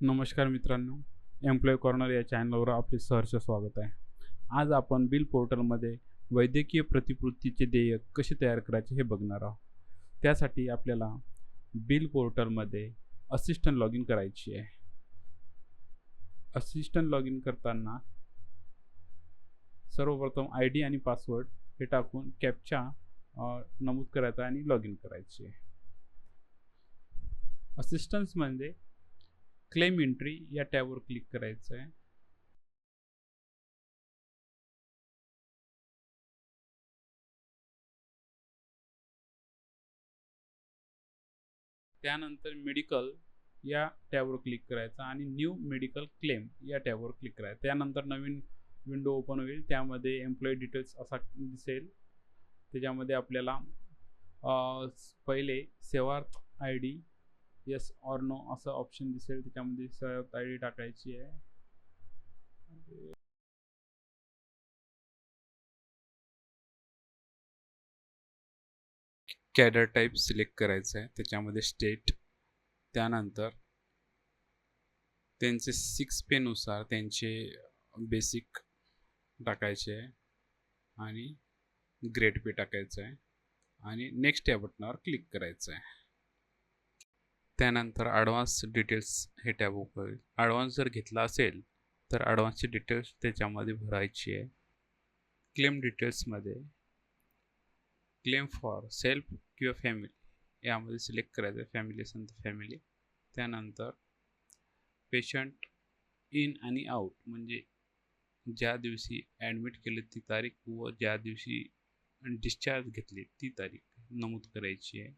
नमस्कार मित्रांनो employ corner या चॅनलवर आपले सहर्ष स्वागत आहे. आज आपण बिल पोर्टलमध्ये वैद्यकीय प्रतिपूर्तीचे देयक कसे तयार करायचे हे बघणार आहोत. त्यासाठी आपल्याला बिल पोर्टलमध्ये असिस्टंट लॉग इन करायची आहे. असिस्टंट लॉग इन करताना सर्वप्रथम आय डी आणि पासवर्ड हे टाकून कॅपचा नमूद करायचा आणि लॉग इन करायची आहे. असिस्टन्स म्हणजे क्लेम एंट्री या टॅबवर क्लिक करायचं आहे त्यानंतर मेडिकल या टॅबवर क्लिक करायचं आणि न्यू मेडिकल क्लेम या टॅबवर क्लिक करायचं. त्यानंतर नवीन विंडो ओपन होईल. त्यामध्ये एम्प्लॉई डिटेल्स असा दिसेल. त्याच्यामध्ये आपल्याला पहिले Sevaarth I D yes or no असं ऑप्शन दिसेल त्याच्यामध्ये सेवार्थ आय डी टाकायची आहे. कॅडर टाईप सिलेक्ट करायचं आहे. त्याच्यामध्ये स्टेट त्यानंतर त्यांचे सिक्स पेनुसार त्यांचे बेसिक टाकायचे आहे. आणि ग्रेड पे टाकायचं आहे. आणि नेक्स्ट या बटनावर क्लिक करायचं आहे. त्यानंतर ॲडव्हान्स डिटेल्स हे टॅब ओपन होईल ॲडव्हान्स जर घेतला असेल तर ॲडव्हान्सची डिटेल्स त्याच्यामध्ये भरायची आहे. क्लेम डिटेल्समध्ये क्लेम फॉर सेल्फ किंवा फॅमिली यामध्ये सिलेक्ट करायचं आहे. फॅमिली असेल तर फॅमिली त्यानंतर पेशंट इन आणि आउट म्हणजे ज्या दिवशी ॲडमिट केले ती तारीख व ज्या दिवशी डिस्चार्ज घेतली ती तारीख नमूद करायची आहे.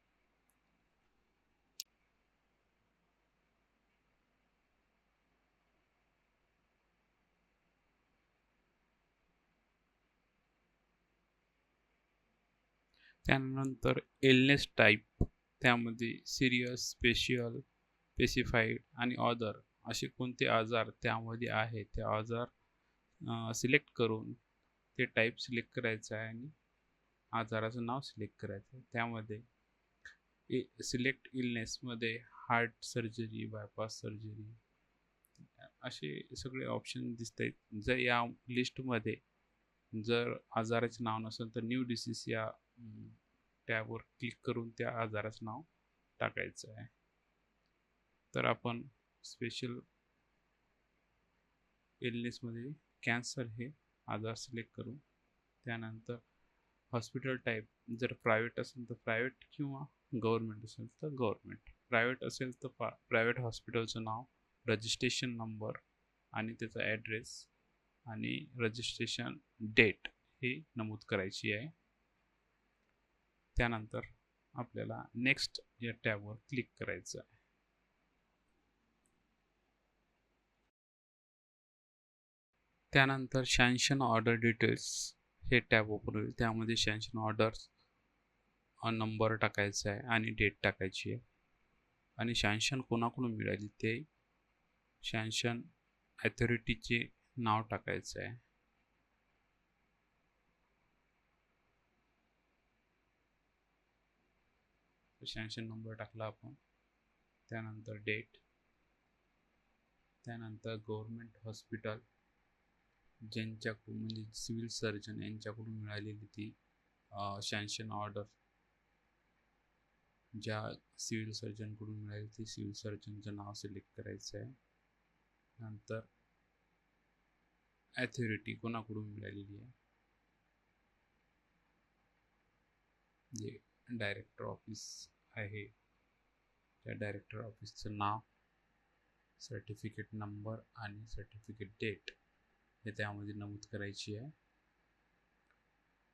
त्यानंतर एलनेस टाईप त्यामध्ये सिरियस स्पेशियल स्पेसिफाईड आणि ऑदर असे कोणते आजार त्यामध्ये आहे ते आजार सिलेक्ट करून ते टाईप सिलेक्ट करायचं आहे आणि आजाराचं नाव सिलेक्ट करायचं आहे. त्यामध्ये ए सिलेक्ट इलनेसमध्ये हार्ट सर्जरी बायपास सर्जरी असे सगळे ऑप्शन दिसत आहेत. जर या लिस्टमध्ये जर आजाराचे नाव नसेल तर न्यू डिसीज या टॅबवर क्लिक करून त्या आजाराचं नाव टाकायचं आहे. तर आपण स्पेशल इलनेसमध्ये कॅन्सर हे आजार सिलेक्ट करू. त्यानंतर हॉस्पिटल टाईप जर प्रायव्हेट असेल तर प्रायव्हेट किंवा गव्हर्मेंट असेल तर गव्हर्मेंट प्रायव्हेट असेल तर पा प्रायव्हेट हॉस्पिटलचं नाव रजिस्ट्रेशन नंबर आणि त्याचा ॲड्रेस आणि रजिस्ट्रेशन डेट हे नमूद करायची आहे. त्यानंतर आपल्याला नेक्स्ट या टॅबवर क्लिक करायचं आहे. त्यानंतर शॅन्शन ऑर्डर डिटेल्स हे टॅब ओपन होईल. त्यामध्ये शॅन्शन ऑर्डर नंबर टाकायचा आहे आणि डेट टाकायची आहे. आणि शॅन्शन कोणाकडून मिळाली ते शॅन्शन ॲथॉरिटीचे नाव टाकायचं आहे. शहाऐंशी नंबर टाकला आपण. त्यानंतर डेट. त्यानंतर गव्हर्मेंट हॉस्पिटल. ज्यांच्याकडून म्हणजे सिव्हिल सर्जन यांच्याकडून मिळालेली ती शॅन्शन ऑर्डर. ज्या सिव्हिल सर्जनकडून मिळाली ती सिव्हिल सर्जनचं नाव सिलेक्ट करायचं आहे नंतर ॲथॉरिटी कोणाकडून मिळालेली आहे? जे डायरेक्टर ऑफिस आहे. त्या डायरेक्टर ऑफिसचं नाव सर्टिफिकेट नंबर आणि सर्टिफिकेट डेट हे त्यामध्ये नमूद करायची आहे.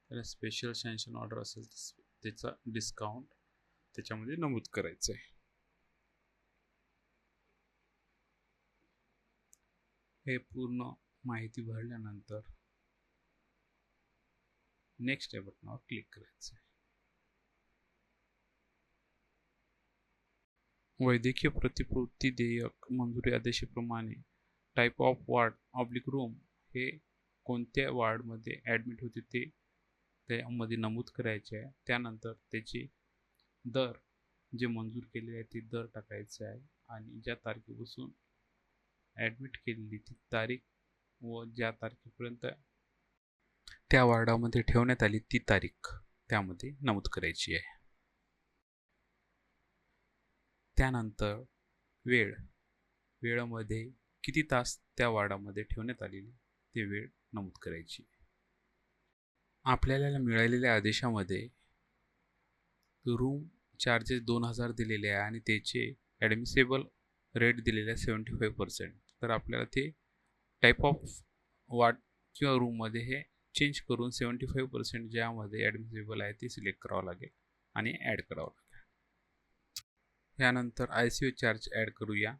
त्याला स्पेशल सँक्शन ऑर्डर असेल तर त्याचा डिस्काउंट त्याच्यामध्ये नमूद करायचं आहे. हे पूर्ण माहिती भरल्यानंतर नेक्स्ट या बटनावर क्लिक करायचं आहे. वैद्यकीय प्रतिपूर्ती देयक मंजुरी आदेशाप्रमाणे type of ward oblique room हे कोणत्या वार्डमध्ये ॲडमिट होते ते त्यामध्ये नमूद करायचे आहे. त्यानंतर त्याचे दर जे मंजूर केलेले आहे ते दर टाकायचे आहे आणि ज्या तारखेपासून ॲडमिट केलेली ती तारीख व ज्या तारखेपर्यंत त्या वार्डामध्ये ठेवण्यात आली ती तारीख त्यामध्ये नमूद करायची आहे. त्यानंतर वेळ. वेळामध्ये किती तास त्या वॉर्डामध्ये ठेवण्यात आलेली ते वेळ नमूद करायची. आपल्याला मिळालेल्या आदेशामध्ये रूम चार्जेस दोन हजार दिलेले आहे आणि त्याचे ॲडमिसेबल रेट दिलेले आहे सेवन्टी फाईव्ह पर्सेंट तर आपल्याला ते टाईप ऑफ वाट किंवा रूममध्ये हे चेंज करून सेवन्टी फाईव्ह पर्सेंट ज्यामध्ये ॲडमिसेबल आहे ते सिलेक्ट करावं लागेल आणि ॲड करावं लागेल. ह्यानंतर I C U charge add करूया.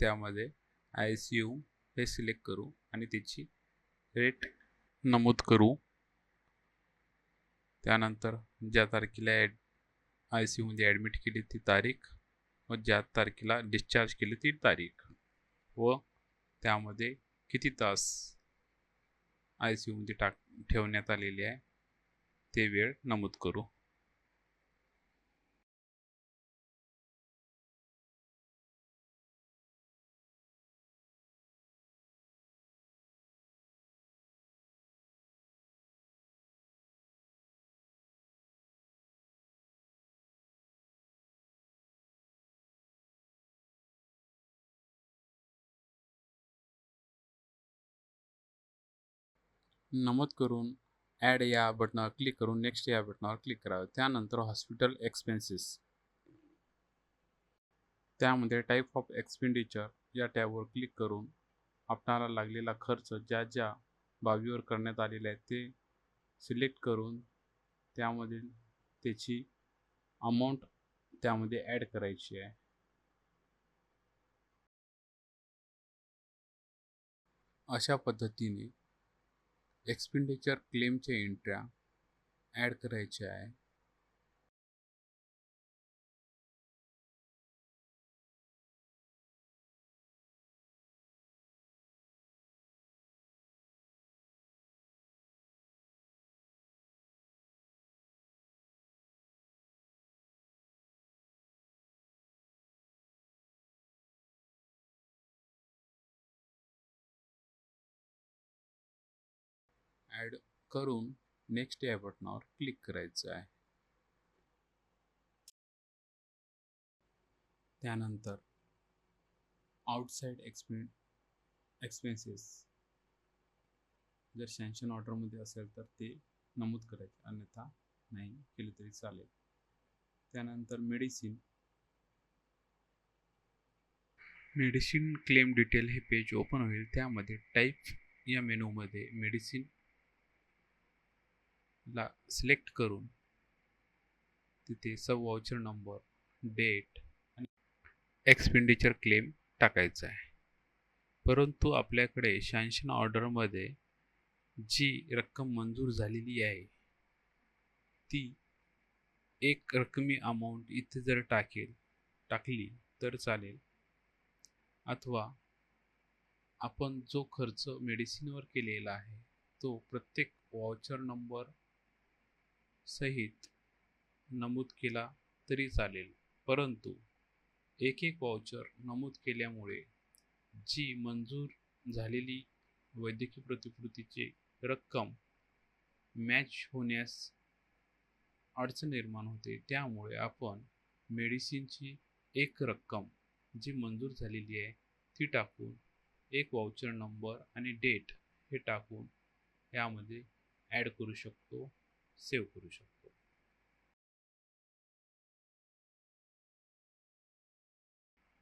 त्यामध्ये आय सी यू हे सिलेक्ट करू आणि त्याची रेट नमूद करू. त्यानंतर ज्या तारखेला ॲड आय सी यूमध्ये ॲडमिट केली ती तारीख व ज्या तारखेला डिस्चार्ज केली ती तारीख व त्यामध्ये किती तास आय सी यूमध्ये टाक ठेवण्यात आलेली आहे ते वेळ नमूद करू. नमूद करून ॲड या बटनावर क्लिक करून नेक्स्ट या बटनावर क्लिक करावं. त्यानंतर हॉस्पिटल एक्सपेन्सेस त्यामध्ये टाईप ऑफ एक्सपेंडिचर या टॅबवर क्लिक करून आपणाला लागलेला खर्च ज्या ज्या बाबीवर करण्यात आलेला आहे ते सिलेक्ट करून त्यामधील त्याची अमाऊंट त्यामध्ये ॲड करायची आहे. अशा पद्धतीने एक्सपेंडिचर क्लेमच्या एंट्र्या ॲड करायच्या आहे. ॲड करून नेक्स्ट या बटनावर क्लिक करायचं आहे. त्यानंतर आउटसाईड एक्सपे एक्सपेन्सेस जर सँक्शन ऑर्डरमध्ये असेल तर ते नमूद करायचे अन्यथा नाही केले तरी चालेल. त्यानंतर मेडिसिन मेडिसिन क्लेम डिटेल हे पेज ओपन होईल. त्यामध्ये टाईप या मेनूमध्ये मेडिसिन ला सिलेक्ट करून तिथे सब वाउचर नंबर डेट आणि एक्सपेंडिचर क्लेम टाकायचा आहे. परंतु आपल्याकडे शॅन्शन ऑर्डरमध्ये जी रक्कम मंजूर झालेली आहे ती एक रकमी अमाऊंट इथे जर टाकेल टाकली तर चालेल. अथवा आपण जो खर्च मेडिसिनवर केलेला आहे तो प्रत्येक वॉचर नंबर सहित नमूद केला तरी चालेल. परंतु एक एक वाउचर नमूद केल्यामुळे जी मंजूर झालेली वैद्यकीय प्रतिकृतीची रक्कम मॅच होण्यास अडचण निर्माण होते. त्यामुळे आपण मेडिसिनची एक रक्कम जी मंजूर झालेली आहे ती टाकून एक वाउचर नंबर आणि डेट हे टाकून यामध्ये ॲड करू शकतो. सेव्ह करू शकतो.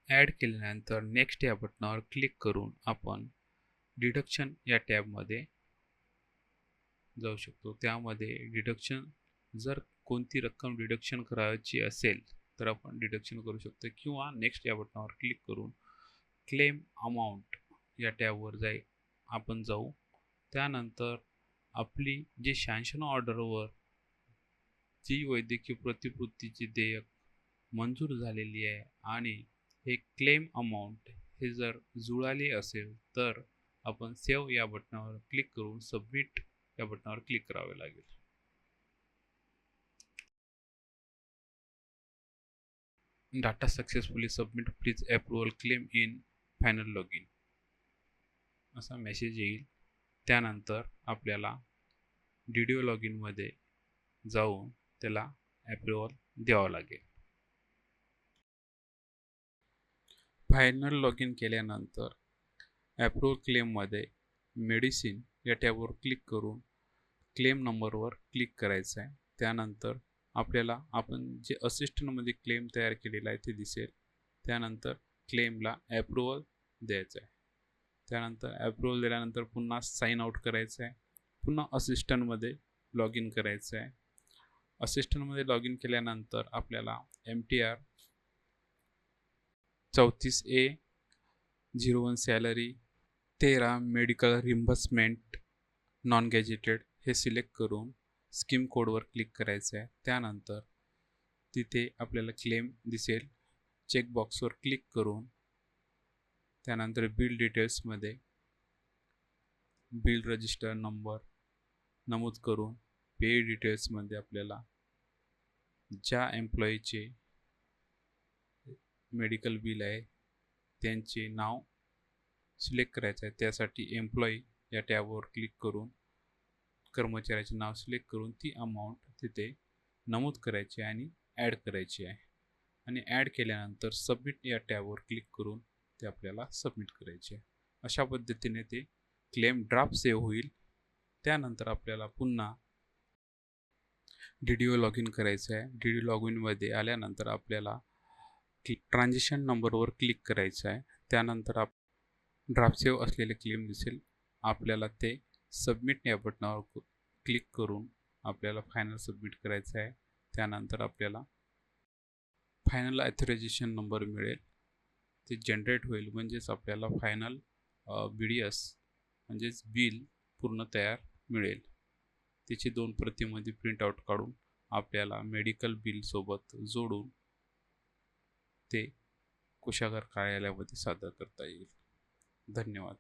ॲड केल्यानंतर नेक्स्ट या बटनावर क्लिक करून आपण डिडक्शन या टॅबमध्ये जाऊ शकतो. त्यामध्ये डिडक्शन जर कोणती रक्कम डिडक्शन करायची असेल तर आपण डिडक्शन करू शकतो. किंवा नेक्स्ट या बटनावर क्लिक करून क्लेम अमाऊंट या टॅबवर जाई आपण जाऊ. त्यानंतर आपली जी शॅन्शन ऑर्डरवर जी वैद्यकीय प्रतिपूर्तीची देयक मंजूर झालेली आहे आणि हे क्लेम अमाऊंट हे जर जुळाले असेल तर आपण सेव्ह या बटनावर क्लिक करून सबमिट या बटनावर क्लिक करावे लागेल. Data successfully submit please approval claim in final log in असा मेसेज येईल. त्यानंतर आपल्याला डी डी ओ लॉग इनमध्ये जाऊन त्याला ॲप्रुवल द्यावं लागेल. फायनल लॉग इन केल्यानंतर ॲप्रुवल क्लेममध्ये मेडिसिन या टॅबवर क्लिक करून क्लेम नंबरवर क्लिक करायचं आहे त्यानंतर आपल्याला आपण जे असिस्टंटमध्ये क्लेम तयार केलेला आहे ते दिसेल. त्यानंतर क्लेमला ॲप्रुवल द्यायचं आहे त्यानंतर ॲप्रुवल दिल्यानंतर पुन्हा साईन आउट करायचं आहे पुन्हा असिस्टंटमध्ये लॉग इन करायचं आहे. असिस्टंटमध्ये लॉग इन केल्यानंतर आपल्याला एम टी आर चौतीस ए झिरो वन सॅलरी तेरा मेडिकल रिम्बर्समेंट नॉन गॅजेटेड हे सिलेक्ट करून स्कीम कोडवर क्लिक करायचं आहे. त्यानंतर तिथे आपल्याला क्लेम दिसेल. चेकबॉक्सवर क्लिक करून त्यानंतर बिल डिटेल्समध्ये बिल रजिस्टर नंबर नमूद करून पे डिटेल्समध्ये आपल्याला ज्या एम्प्लॉईचे मेडिकल बिल आहे त्यांचे नाव सिलेक्ट करायचं आहे त्यासाठी एम्प्लॉई या टॅबवर क्लिक करून कर्मचाऱ्याचे नाव सिलेक्ट करून ती अमाऊंट तिथे नमूद करायची आणि ॲड करायची आहे. आणि ॲड केल्यानंतर सबमिट या टॅबवर क्लिक करून ते आपल्याला सबमिट करायचे आहे. अशा पद्धतीने ते क्लेम ड्राफ्ट सेव्ह होईल. त्यानंतर आपल्याला पुन्हा D D O log in करायचं आहे. डी डी लॉग इनमध्ये आल्यानंतर आपल्याला ट्रान्झॅक्शन नंबरवर क्लिक करायचं आहे. त्यानंतर आप ड्राफ्ट सेव्ह असलेले क्लेम दिसेल. आपल्याला ते सबमिट या बटनावर क्लिक करून आपल्याला फायनल सबमिट करायचं आहे. त्यानंतर आपल्याला फायनल ॲथोरायझेशन नंबर मिळेल. ते जनरेट होईल. म्हणजेच आपल्याला फायनल बी डी एस म्हणजेच बिल पूर्ण तयार मिळेल. त्याची दोन प्रतिमध्ये प्रिंटआउट काढून आपल्याला मेडिकल बिलसोबत जोडून ते कोशागार कार्यालयामध्ये सादर करता येईल. धन्यवाद.